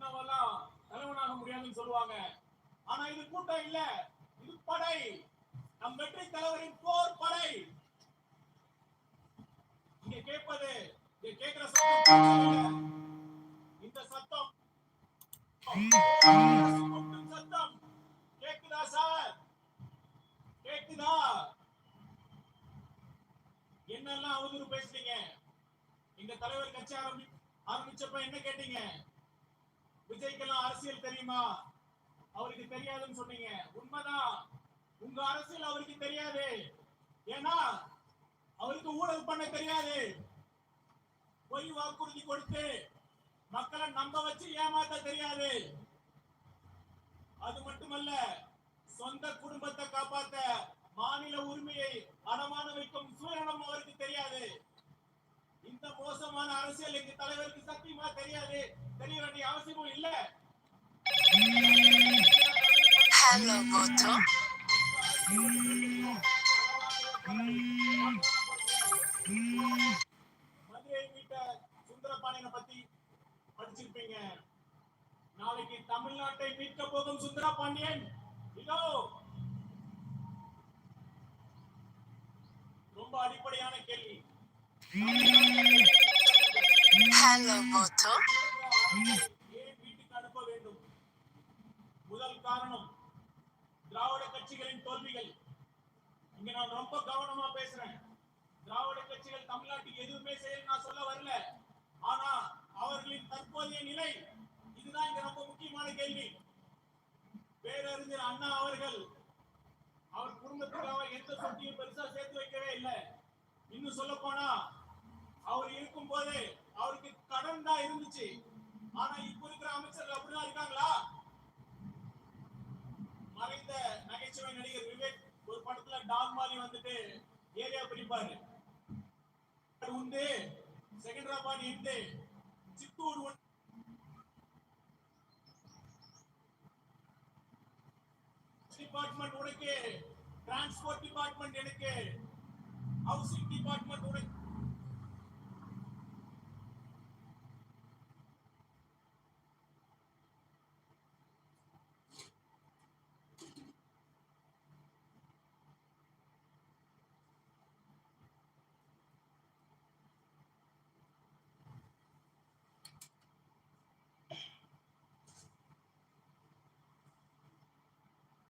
கூட்டினவெல்லாம் தலைவனாக முடியாதுன்னு சொல்லுவாங்க. ஆனா இது கூட்டம் இல்ல. இது படை. நம் வெற்றி தலைவரின் போர் படை. இங்க கேட்பது இங்க கேட்கிற சத்தம் இந்த சத்தம். சத்தம் கேக்குதா சார்? கேக்குதா என்னெல்லாம் அவதூறு பேசுறீங்க எங்க தலைவர் கட்சி ஆரம்பி ஆரம்பிச்சப்ப என்ன கேட்டீங்க? விஜய்க்கெல்லாம் அரசியல் தெரியுமா? அவருக்கு தெரியாதுன்னு சொன்னீங்க. உண்மைதான். உங்க அரசியல் அவருக்கு தெரியாது. ஏன்னா அவருக்கு ஊழல் பண்ண தெரியாது. பொய் வாக்குறுதி கொடுத்து மக்களை நம்ப வச்சு ஏமாத்த தெரியாது. அது மட்டுமல்ல சொந்த குடும்பத்தை காப்பாத்த மாநில உரிமையை அடமான சூழலும் அவருக்கு தெரியாது இந்த மோசமான அரசியல் எங்க தலைவருக்கு சத்தியமா தெரியாது. தெரிய வேண்டிய அவசியமும் இல்ல. Hello, Moto. மதுரை மீட்ட சுந்தரபாண்டியனை பத்தி படிச்சிருப்பீங்க. நாளைக்கு தமிழ்நாட்டை மீட்க போகும் சுந்தரபாண்டியன். இதோ. ரொம்ப அடிப்படையான கேள்வி. Hello Moto. அனுப்ப வேண்டும் முதல் காரணம் திராவிட கட்சிகளின் தோல்விகள். இங்க நான் ரொம்ப கவனமா பேசுறேன். திராவிட கட்சிகள் தமிழ்நாட்டுக்கு எதுவுமே செய்யல நான் சொல்ல வரல. ஆனா அவர்களின் தற்போதைய நிலை இதுதான் இங்க ரொம்ப முக்கியமான கேள்வி. பேரறிஞர் அண்ணா அவர்கள் அவர் குடும்பத்துக்காக எந்த சொத்தையும் பெருசா சேர்த்து வைக்கவே இல்லை. இன்னும் சொல்ல போனா அவர் இருக்கும் போது தான் இருந்துச்சு. ஆனா இப்ப இருக்கிற அமைச்சர்கள் அப்படிதான் இருக்காங்களா? மறைந்த நகைச்சுவை நடிகர் விவேக் ஒரு படத்துல டான் மாதிரி வந்துட்டு ஏரியா பிரிப்பாரு உண்டு. செகண்டராபாடி உண்டு சித்தூர் உண்டு டிபார்ட்மெண்ட் உனக்கு. டிரான்ஸ்போர்ட் டிபார்ட்மெண்ட் எனக்கு. ஹவுசிங் டிபார்ட்மெண்ட் உனக்கு.